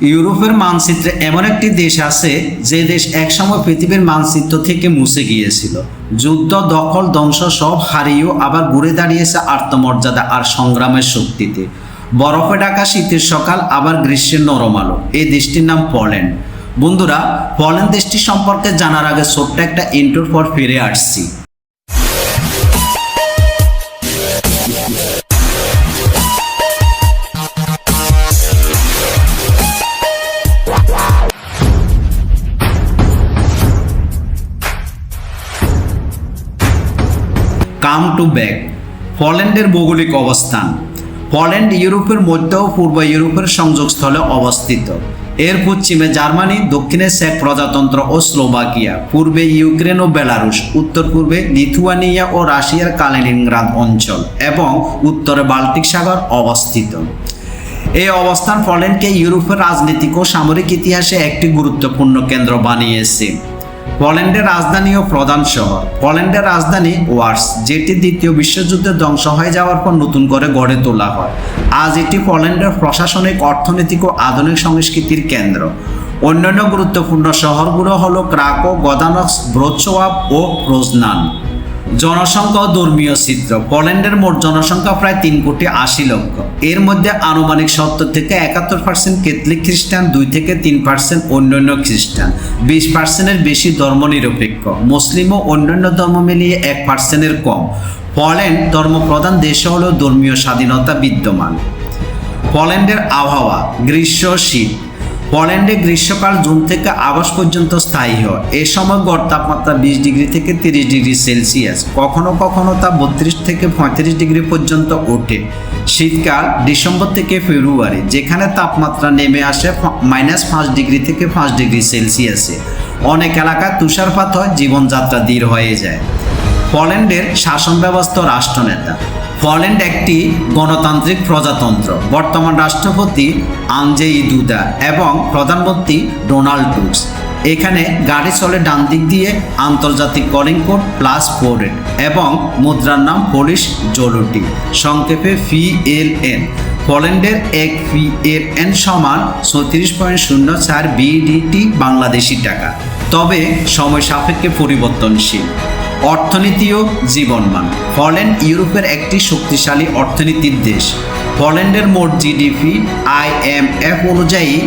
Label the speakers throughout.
Speaker 1: ইউরোপের মানচিত্রে এমন একটি দেশ আছে যে দেশ একসময় পৃথিবীর মানচিত্র থেকে মুছে গিয়েছিল। যুদ্ধ, দখল, ধ্বংস সব হারিয়েও আবার ঘুরে দাঁড়িয়েছে আত্মমর্যাদা আর সংগ্রামের শক্তিতে। বরফে ঢাকা শীতের সকাল, আবার গ্রীষ্মের নরম আলো। এই দেশটির নাম পল্যান্ড। বন্ধুরা, পল্যান্ড দেশটি সম্পর্কে জানার আগে ছোট্ট একটা ইন্টোর পর ফিরে আসছি। Come to back. পল্যান্ডের ভৌগোলিক অবস্থান। পল্যান্ড ইউরোপের মধ্য ও পূর্ব ইউরোপের সংযোগস্থলে অবস্থিত। এর পশ্চিমে জার্মানি, দক্ষিণে চেক প্রজাতন্ত্র ও স্লোভাকিয়া, পূর্বে ইউক্রেন ও বেলারুশ উত্তর পূর্বে লিথুয়ানিয়া ও রাশিয়ার কালিনিনগ্রাদ অঞ্চল এবং উত্তরে বাল্টিক সাগর অবস্থিত। এই অবস্থান পল্যান্ডকে ইউরোপের রাজনৈতিক ও সামরিক ইতিহাসে একটি গুরুত্বপূর্ণ কেন্দ্র বানিয়েছে। পল্যান্ডের রাজধানী ও প্রধান শহর। পোল্যান্ডের রাজধানী ওয়ার্স, যেটি দ্বিতীয় বিশ্বযুদ্ধে ধ্বংস হয়ে যাওয়ার পর নতুন করে গড়ে তোলা হয়। আজ এটি পোল্যান্ডের প্রশাসনিক, অর্থনৈতিক ও আধুনিক সংস্কৃতির কেন্দ্র। অন্যান্য গুরুত্বপূর্ণ শহরগুলো হল ক্রাকো, গদানক্স, ব্রোচোয়াব ও প্রোজনান। জনসংখ্যা ও ধর্মীয় চিত্র পোল্যান্ডের মোট জনসংখ্যা প্রায় তিন কোটি আশি লক্ষ। এর মধ্যে আনুমানিক সত্তর থেকে একাত্তর পার্সেন্ট ক্যাথলিক খ্রিস্টান, দুই থেকে তিন পার্সেন্ট অন্যান্য খ্রিস্টান। বিশ পার্সেন্টের বেশি ধর্মনিরপেক্ষ। মুসলিম ও অন্যান্য ধর্ম মিলিয়ে এক পার্সেন্টের কম। পোল্যান্ড ধর্মপ্রধান দেশ হলেও ধর্মীয় স্বাধীনতা বিদ্যমান। পোল্যান্ডের আবহাওয়া, গ্রীষ্ম, শীত পোল্যান্ডে গ্রীষ্মকাল জুন থেকে আগস্ট পর্যন্ত স্থায়ী হয়। এ সময় গড় তাপমাত্রা বিশ ডিগ্রি থেকে তিরিশ ডিগ্রি সেলসিয়াস। কখনো কখনো তা বত্রিশ থেকে পঁয়ত্রিশ ডিগ্রি পর্যন্ত ওঠে। শীতকাল ডিসেম্বর থেকে ফেব্রুয়ারি, যেখানে তাপমাত্রা নেমে আসে মাইনাস পাঁচ ডিগ্রি থেকে পাঁচ ডিগ্রি সেলসিয়াসে। অনেক এলাকায় তুষারপাত হয়, জীবনযাত্রা দৃঢ় হয়ে যায়। পোল্যান্ডের শাসন ব্যবস্থা রাষ্ট্রনেতা পোল্যান্ড একটি গণতান্ত্রিক প্রজাতন্ত্র। বর্তমান রাষ্ট্রপতি আনজেই দুদা এবং প্রধানমন্ত্রী ডোনাল্ড টুক্স এখানে গাড়ি চলে ডান দিক দিয়ে আন্তর্জাতিক কলিং কোড প্লাস ফোরেড এবং মুদ্রার নাম পুলিশ জরুটি সংক্ষেপে ফি এল এন পোল্যান্ডের এক ফি এর এন সমান ছত্রিশ পয়েন্ট শূন্য চার বিডিটি বাংলাদেশি টাকা। তবে সময় সাপেক্ষে পরিবর্তনশীল। অর্থনীতি ও জীবনমান। পোল্যান্ড ইউরোপের একটি শক্তিশালী অর্থনীতির দেশ। পোল্যান্ডের মোট জিডিপি আইএমএফ অনুযায়ী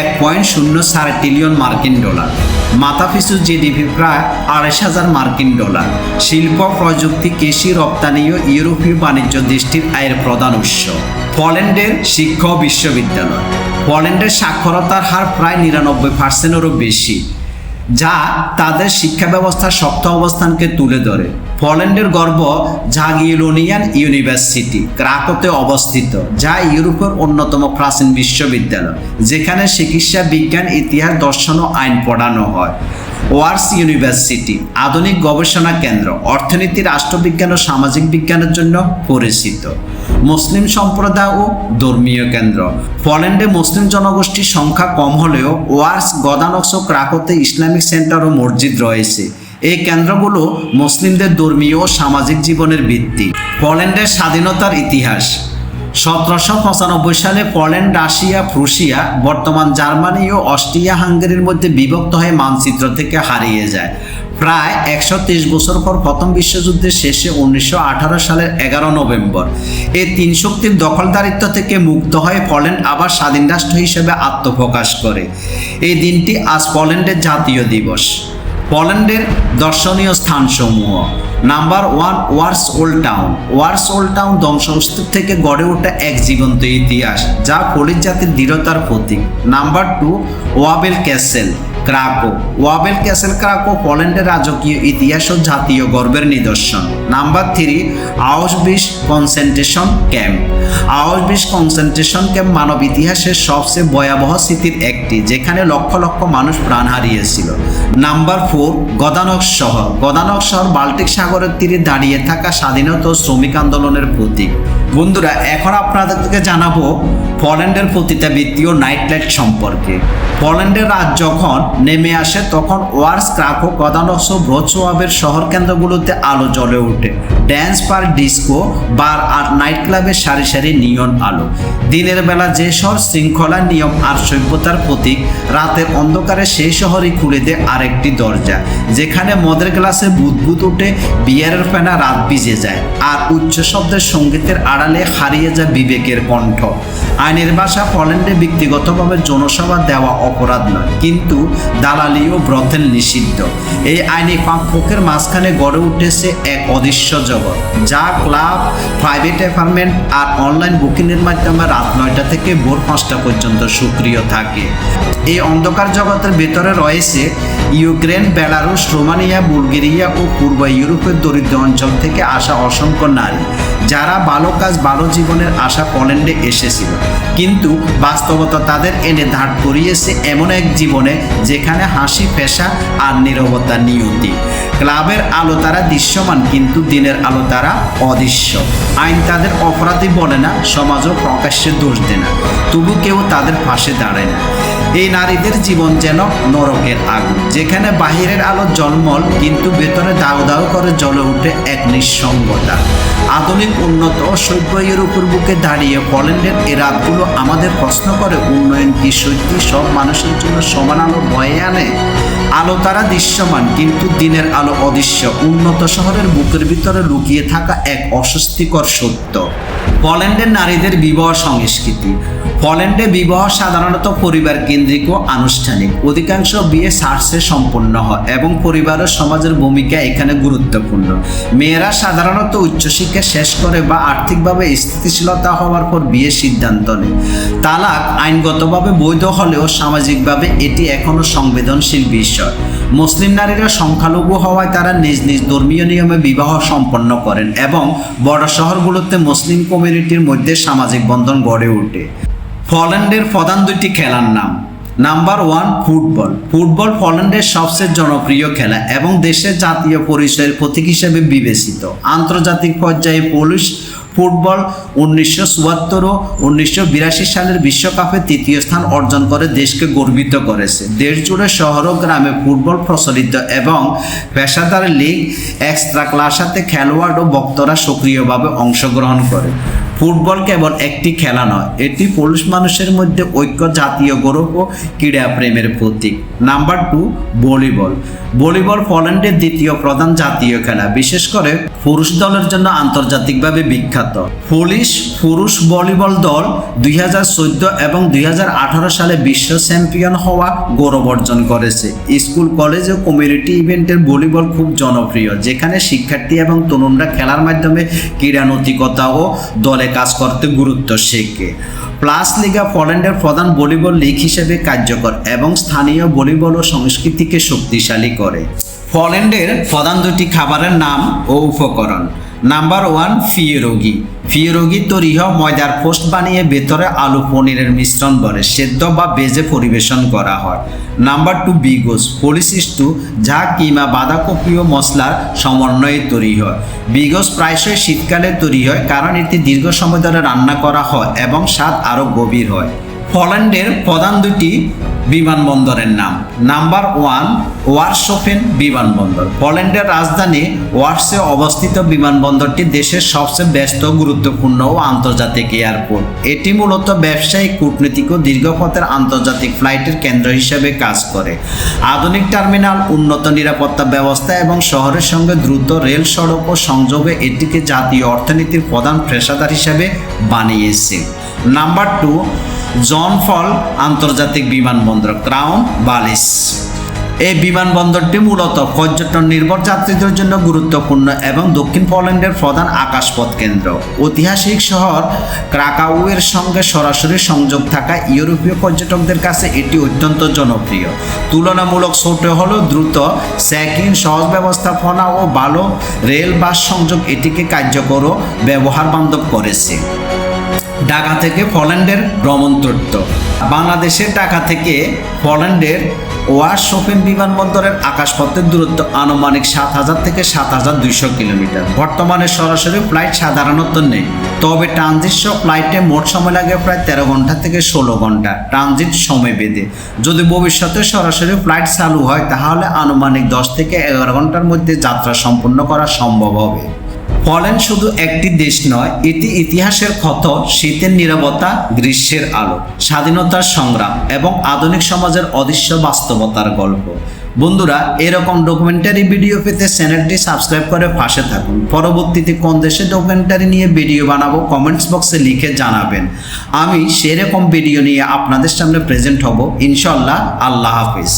Speaker 1: এক পয়েন্ট শূন্য চার ট্রিলিয়ন মার্কিন ডলার। মাথাপিছু জিডিপি প্রায় আড়াইশ হাজার মার্কিন ডলার। শিল্প, প্রযুক্তি, কৃষি, রপ্তানি ও ইউরোপীয় বাণিজ্য দেশটির আয়ের প্রধান উৎস। পোল্যান্ডের শিক্ষা বিশ্ববিদ্যালয়। পোল্যান্ডের সাক্ষরতার হার প্রায় নিরানব্বই পার্সেন্টেরও বেশি। যা তাদের শিক্ষা ব্যবস্থার শক্ত অবস্থানকে তুলে ধরে। পোল্যান্ডের গর্ব জাগিলোনিয়ান ইউনিভার্সিটি, ক্রাকোতে অবস্থিত, যা ইউরোপের অন্যতম প্রাচীন বিশ্ববিদ্যালয়, যেখানে চিকিৎসা, বিজ্ঞান, ইতিহাস, দর্শন ও আইন পড়ানো হয়। ওয়ার্স ইউনিভার্সিটি, আধুনিক গবেষণা কেন্দ্র, অর্থনীতি, রাষ্ট্রবিজ্ঞান ও সামাজিক বিজ্ঞানের জন্য পরিচিত। মুসলিম সম্প্রদায় ও ধর্মীয় কেন্দ্র। পোল্যান্ডে মুসলিম জনগোষ্ঠীর সংখ্যা কম হলেও ওয়ার্স, গদানক্স ও ক্রাকোতে ইসলামিক সেন্টার ও মসজিদ রয়েছে। এই কেন্দ্রগুলো মুসলিমদের ধর্মীয় ও সামাজিক জীবনের ভিত্তি। পোল্যান্ডের স্বাধীনতার ইতিহাস। সতেরোশো পঁচানব্বই সালে পোল্যান্ড, রাশিয়া, প্রুশিয়া, বর্তমান জার্মানি ও অস্ট্রিয়া, হাঙ্গেরির মধ্যে বিভক্ত হয়ে মানচিত্র থেকে হারিয়ে যায়। প্রায় একশো তেইশ বছর পর প্রথম বিশ্বযুদ্ধের শেষে উনিশশো আঠারো সালের এগারো নভেম্বর। এই তিন শক্তির দখলদারিত্ব থেকে মুক্ত হয়ে পোল্যান্ড আবার স্বাধীন রাষ্ট্র হিসেবে আত্মপ্রকাশ করে। এই দিনটি আজ পোল্যান্ডের জাতীয় দিবস। পোল্যান্ডের দর্শনীয় স্থানসমূহ। Number one, Warsaw Old Town. Warsaw Old Town ধ্বংসস্তূপ থেকে গড়ে ওঠা এক জীবন্ত ইতিহাস, যা পোলিশ জাতির দৃঢ়তার প্রতীক। Number two, Wawel castle. Krakow. Wawel castle Krakow পোল্যান্ডের রাজকীয় ইতিহাস ও জাতীয় গর্বের নিদর্শন। Number three Auschwitz concentration camp. Auschwitz concentration camp মানব ইতিহাসের সবচেয়ে ভয়াবহ স্মৃতির একটি, যেখানে লক্ষ লক্ষ মানুষ প্রাণ হারিয়েছিল। নাম্বার ফোর, গদানক শহর। গদানক শহর বাল্টিক সাগরের তীরে দাঁড়িয়ে থাকা স্বাধীনতা ও শ্রমিক আন্দোলনের প্রতীক। বন্ধুরা, এখন আপনাদেরকে জানাব পোল্যান্ডের পতিতাবৃত্তি ও নাইট লাইট সম্পর্কে। পোল্যান্ডের রাত যখন নেমে আসে, তখন ওয়ার্স, ক্রাকো, কদানস, ব্রোচোয়াবের শহর কেন্দ্রগুলোতে আলো জ্বলে ওঠে। ড্যান্স পার ডিস্কো, বার আর নাইট ক্লাবের সারি সারি নিয়ন আলো। দিনের বেলা যে শহর শৃঙ্খলা নিয়ম আর সভ্যতার প্রতীক, রাতের অন্ধকারে সেই শহরই খুলে দেয় আরেকটি দরজা, যেখানে মদের গ্লাসে বুদবুদ উঠে বিয়ারের ফেনা রাত ভিজে যায়, আর উচ্চ শব্দের সঙ্গীতের আড়ালে হারিয়ে যায় বিবেকের কণ্ঠ। আইনের ভাষা পোল্যান্ডে ব্যক্তিগতভাবে জনসভা দেওয়া অপরাধ নয়, কিন্তু দালালি ও ব্রথেল নিষিদ্ধ। এই আইনি পাঁকের মাঝখানে গড়ে উঠেছে এক অদৃশ্য জগৎ, যা ক্লাব, প্রাইভেট অ্যাপার্টমেন্ট আর অনলাইন বুকিংয়ের মাধ্যমে রাত নয়টা থেকে ভোর পাঁচটা পর্যন্ত সক্রিয় থাকে। এই অন্ধকার জগতের ভেতরে রয়েছে ইউক্রেন, বেলারুশ, রোমানিয়া, বুলগেরিয়া ও পূর্ব ইউরোপের দরিদ্র অঞ্চল থেকে আসা অসংখ্য নারী। যারা ভালো কাজ, ভালো জীবনের আশা পোল্যান্ডে এসেছিল। কিন্তু বাস্তবতা তাদের এনে ধার করিয়েছে এমন এক জীবনে যেখানে হাসি, পেশা আর নীরবতা নিয়তি। ক্লাবের আলো তারা দৃশ্যমান, কিন্তু দিনের আলো তারা অদৃশ্য। আইন তাদের অপরাধী বলে না, সমাজও প্রকাশ্যে দোষ দেয় না। তবু কেউ তাদের পাশে দাঁড়ায় না। এই নারীদের জীবন যেন নরকের আগুন যেখানে বাহিরের আলো জলমল, কিন্তু ভেতরে দাও দাও করে জ্বলে উঠে এক নিঃসঙ্গতা। আধুনিক, উন্নত সভ্য ইউরোপের বুকে দাঁড়িয়ে পোল্যান্ডের এই রাতগুলো আমাদের প্রশ্ন করে, উন্নয়ন কি সত্যি? সব মানুষের জন্য সমান আলো বয়ে আনে? আলো তারা দৃশ্যমান, কিন্তু দিনের আলো অদৃশ্য। উন্নত শহরের বুকের ভিতরে লুকিয়ে থাকা এক অস্বস্তিকর সত্য। পোল্যান্ডের নারীদের বিবাহ সংস্কৃতি। পোল্যান্ডে বিবাহ সাধারণত পরিবার কেন্দ্রিক ও আনুষ্ঠানিক। অধিকাংশ বিয়ে সার্সে সম্পন্ন হয় এবং পরিবার ও সমাজের ভূমিকা এখানে গুরুত্বপূর্ণ। মেয়েরা সাধারণত উচ্চশিক্ষা শেষ করে বা আর্থিকভাবে স্থিতিশীলতা হওয়ার পর বিয়ের সিদ্ধান্ত নেয়। তালাক আইনগতভাবে বৈধ হলেও সামাজিকভাবে এটি এখনও সংবেদনশীল বিষয়। মুসলিম নারীরা সংখ্যালঘু হওয়ায় তারা নিজ নিজ ধর্মীয় নিয়মে বিবাহ সম্পন্ন করেন এবং বড় শহরগুলোতে মুসলিম কমিউনিটির মধ্যে সামাজিক বন্ধন গড়ে ওঠে। ফলেন্ডের প্রধান দুইটি খেলার নাম। Number one, football. ফুটবল ফলেন্ডের সবচেয়ে জনপ্রিয় খেলা এবং দেশের জাতীয় পরিচয়ের প্রতীক হিসেবে বিবেচিত। আন্তর্জাতিক পর্যায়ে পুলিশ ফুটবল উনিশশো চুয়াত্তর ও উনিশশো বিরাশি সালের বিশ্বকাপে তৃতীয় স্থান অর্জন করে দেশকে গর্বিত করেছে। দেশ জুড়ে শহর ও গ্রামে ফুটবল প্রচলিত এবং পেশাদার লিগ, এক্সট্রা ক্লাসাতে খেলোয়াড় ও বক্তরা সক্রিয়ভাবে অংশগ্রহণ করে। ফুটবল কেবল একটি খেলা নয়, এটি পুরুষ মানুষের মধ্যে ঐক্য, জাতীয় গৌরব ও ক্রীড়া প্রেমের প্রতীক। Number two, volleyball. ভলিবল পোল্যান্ডের দ্বিতীয় প্রধান জাতীয় খেলা, বিশেষ করে পুরুষ দলের জন্য আন্তর্জাতিকভাবে বিখ্যাত। পুলিশ পুরুষ ভলিবল দল দুই হাজার চোদ্দ এবং দুই হাজার আঠারো সালে বিশ্ব চ্যাম্পিয়ন হওয়া গৌরব অর্জন করেছে। স্কুল, কলেজ ও কমিউনিটি ইভেন্টের ভলিবল খুব জনপ্রিয়, যেখানে শিক্ষার্থী এবং তরুণরা খেলার মাধ্যমে ক্রীড়া নৈতিকতা ও দলে কাজ করতে গুরুত্ব শেখে। প্লাস লিগা পোল্যান্ডের প্রধান ভলিবল লীগ হিসেবে কার্যকর এবং স্থানীয় ভলিবল ও সংস্কৃতিকে শক্তিশালী করে। পোল্যান্ডের প্রধান দুটি খাবারের নাম ও উপকরণ, নাম্বার ওয়ান ফিয়েরোগি ফিয়েরোগি তৈরি হয় ময়দার পোস্ট বানিয়ে ভেতরে আলু পনিরের মিশ্রণ ভরে সেদ্ধ বা বেজে পরিবেশন করা হয়। Number two bigos Polish stew যা কিমা বাঁধাকপি ও মশলার সমন্বয়ে তৈরি হয়। বিগোস প্রায়শই শীতকালে তৈরি হয়, কারণ এটি দীর্ঘ সময় ধরে রান্না করা হয় এবং স্বাদ আরও গভীর হয়। পোল্যান্ডের প্রধান দুটি বিমানবন্দরের নাম। নাম্বার ওয়ান, ওয়ারশোফেন বিমানবন্দর। পোল্যান্ডের রাজধানী ওয়ার্সে অবস্থিত বিমানবন্দরটি দেশের সবচেয়ে ব্যস্ত, গুরুত্বপূর্ণ ও আন্তর্জাতিক এয়ারপোর্ট। এটি মূলত ব্যবসায়িক, কূটনীতিক ও দীর্ঘপথের আন্তর্জাতিক ফ্লাইটের কেন্দ্র হিসেবে কাজ করে। আধুনিক টার্মিনাল, উন্নত নিরাপত্তা ব্যবস্থা এবং শহরের সঙ্গে দ্রুত রেল সড়ক ও সংযোগে এটিকে জাতীয় অর্থনীতির প্রধান পেশাদার হিসেবে বানিয়েছে। নাম্বার টু জন ফল আন্তর্জাতিক বিমানবন্দর ক্রাউন বালিস এই বিমানবন্দরটি মূলত পর্যটন নির্ভর যাত্রীদের জন্য গুরুত্বপূর্ণ এবং দক্ষিণ পোল্যান্ডের প্রধান আকাশপথ কেন্দ্র। ঐতিহাসিক শহর ক্রাকাউয়ের সঙ্গে সরাসরি সংযোগ থাকা ইউরোপীয় পর্যটকদের কাছে এটি অত্যন্ত জনপ্রিয়। তুলনামূলক ছোট হলেও দ্রুত চেক-ইন, সহজ ব্যবস্থাপনা ও ভালো রেল বাস সংযোগ এটিকে কার্যকর ও ব্যবহার বান্ধব করেছে। ঢাকা থেকে পোল্যান্ডের ভ্রমণ তথ্য বাংলাদেশের ঢাকা থেকে পোল্যান্ডের ওয়ার শোফেন বিমানবন্দরের আকাশপথের দূরত্ব আনুমানিক সাত হাজার থেকে সাত হাজার দুইশো কিলোমিটার। বর্তমানে সরাসরি ফ্লাইট সাধারণত নেই, তবে ট্রানজিট ফ্লাইটে মোট সময় লাগে প্রায় তেরো ঘণ্টা থেকে ষোলো ঘণ্টা ট্রানজিট সময় বেঁধে। যদি ভবিষ্যতে সরাসরি ফ্লাইট চালু হয়, তাহলে আনুমানিক দশ থেকে এগারো ঘণ্টার মধ্যে যাত্রা সম্পূর্ণ করা সম্ভব হবে। পোল্যান্ড শুধু একটি দেশ নয়, এটি ইতিহাসের ক্ষত, শীতের নিরাপত্তা গ্রীষ্মের আলো, স্বাধীনতার সংগ্রাম এবং আধুনিক সমাজের অদৃশ্য বাস্তবতার গল্প। বন্ধুরা, এরকম ডকুমেন্টারি ভিডিও পেতে চ্যানেলটি সাবস্ক্রাইব করে পাশে থাকুন। পরবর্তীতে কোন দেশে ডকুমেন্টারি নিয়ে ভিডিও বানাবো কমেন্টস বক্সে লিখে জানাবেন। আমি সেরকম ভিডিও নিয়ে আপনাদের সামনে প্রেজেন্ট হব। ইনশাল্লাহ আল্লাহ হাফিজ।